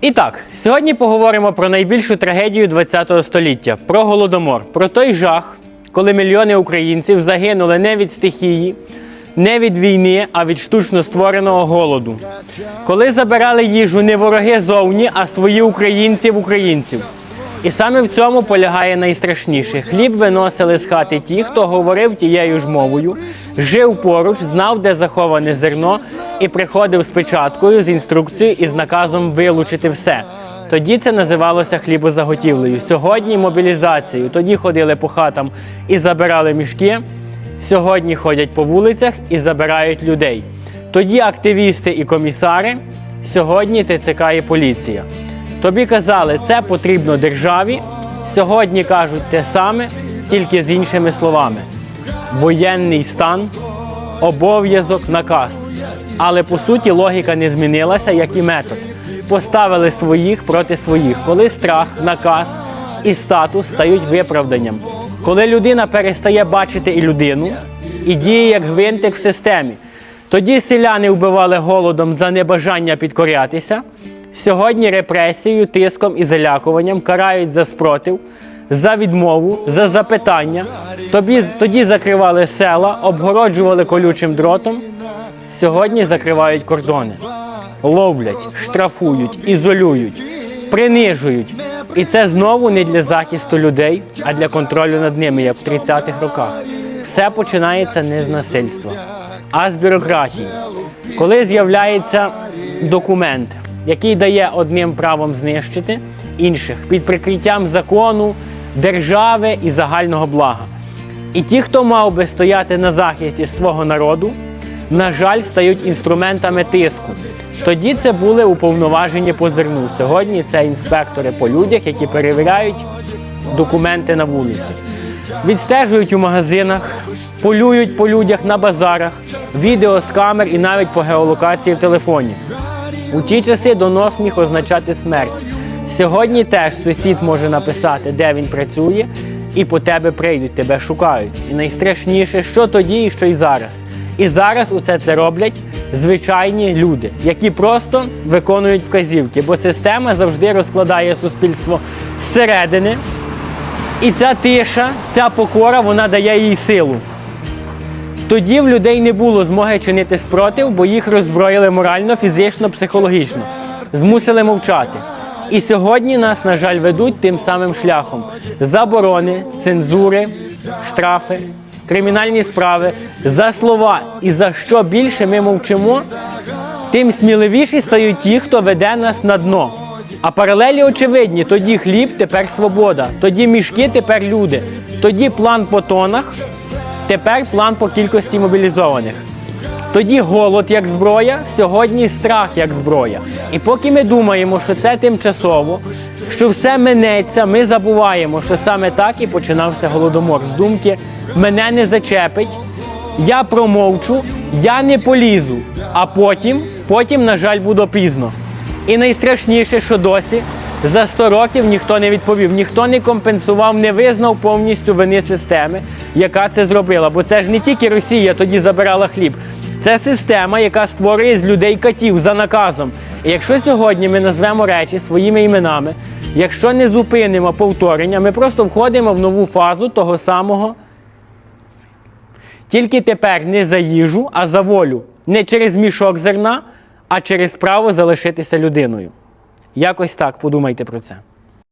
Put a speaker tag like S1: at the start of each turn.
S1: І так, сьогодні поговоримо про найбільшу трагедію ХХ століття про голодомор, про той жах, коли мільйони українців загинули не від стихії, не від війни, а від штучно створеного голоду. Коли забирали їжу не вороги зовні, а свої українці в українців. І саме в цьому полягає найстрашніше. Хліб виносили з хати ті, хто говорив тією ж мовою, жив поруч, знав, де заховане зерно, і приходив з печаткою, з інструкцією і з наказом вилучити все. Тоді це називалося хлібозаготівлею. Сьогодні мобілізацією. Тоді ходили по хатам і забирали мішки. Сьогодні ходять по вулицях і забирають людей. Тоді активісти і комісари, сьогодні ТЦК і поліція. Тобі казали, це потрібно державі. Сьогодні кажуть те саме, тільки з іншими словами: воєнний стан, обов'язок, наказ. Але по суті логіка не змінилася, як і метод. Поставили своїх проти своїх, коли страх, наказ і статус стають виправданням. Коли людина перестає бачити і людину і діє як гвинтик в системі. Тоді селяни вбивали голодом за небажання підкорятися. Сьогодні репресією, тиском і залякуванням карають за спротив, за відмову, за запитання. Тобі, тоді закривали села, обгороджували колючим дротом. Сьогодні закривають кордони, ловлять, штрафують, ізолюють, принижують. І це знову не для захисту людей, а для контролю над ними, як в 30-х роках. Все починається не з насильства, а з бюрократії. Коли з'являється документ, який дає одним правом знищити інших під прикриттям закону, держави і загального блага. І ті, хто мав би стояти на захисті свого народу, на жаль, стають інструментами тиску. Тоді це були уповноважені по зерну. Сьогодні це інспектори по людях, які перевіряють документи на вулиці. Відстежують у магазинах, полюють по людях на базарах, відео з камер і навіть по геолокації в телефоні. У ті часи донос міг означати смерть. Сьогодні теж сусід може написати, де він працює, і по тебе прийдуть, тебе шукають. І найстрашніше, що тоді і що й зараз. І зараз усе це роблять звичайні люди, які просто виконують вказівки, бо система завжди розкладає суспільство зсередини. І ця тиша, ця покора, вона дає їй силу. Тоді в людей не було змоги чинити спротив, бо їх роззброїли морально, фізично, психологічно, змусили мовчати. І сьогодні нас, на жаль, ведуть тим самим шляхом: заборони, цензури, штрафи, кримінальні справи за слова. І за що більше ми мовчимо, тим сміливіші стають ті, хто веде нас на дно. А паралелі очевидні: тоді хліб, тепер свобода, тоді мішки, тепер люди, тоді план по тонах, тепер план по кількості мобілізованих. Тоді голод як зброя, сьогодні страх як зброя. І поки ми думаємо, що це тимчасово, що все минеться, ми забуваємо, що саме так і починався голодомор. З думки мене не зачепить, я промовчу, я не полізу. А потім, потім, на жаль, буде пізно. І найстрашніше, що досі за 100 років ніхто не відповів, ніхто не компенсував, не визнав повністю вини системи, яка це зробила. Бо це ж не тільки Росія тоді забирала хліб. Це система, яка створює з людей катів за наказом. І якщо сьогодні ми назвемо речі своїми іменами, якщо не зупинимо повторення, ми просто входимо в нову фазу того самого. Тільки тепер не за їжу, а за волю. Не через мішок зерна, а через право залишитися людиною. Якось так подумайте про це.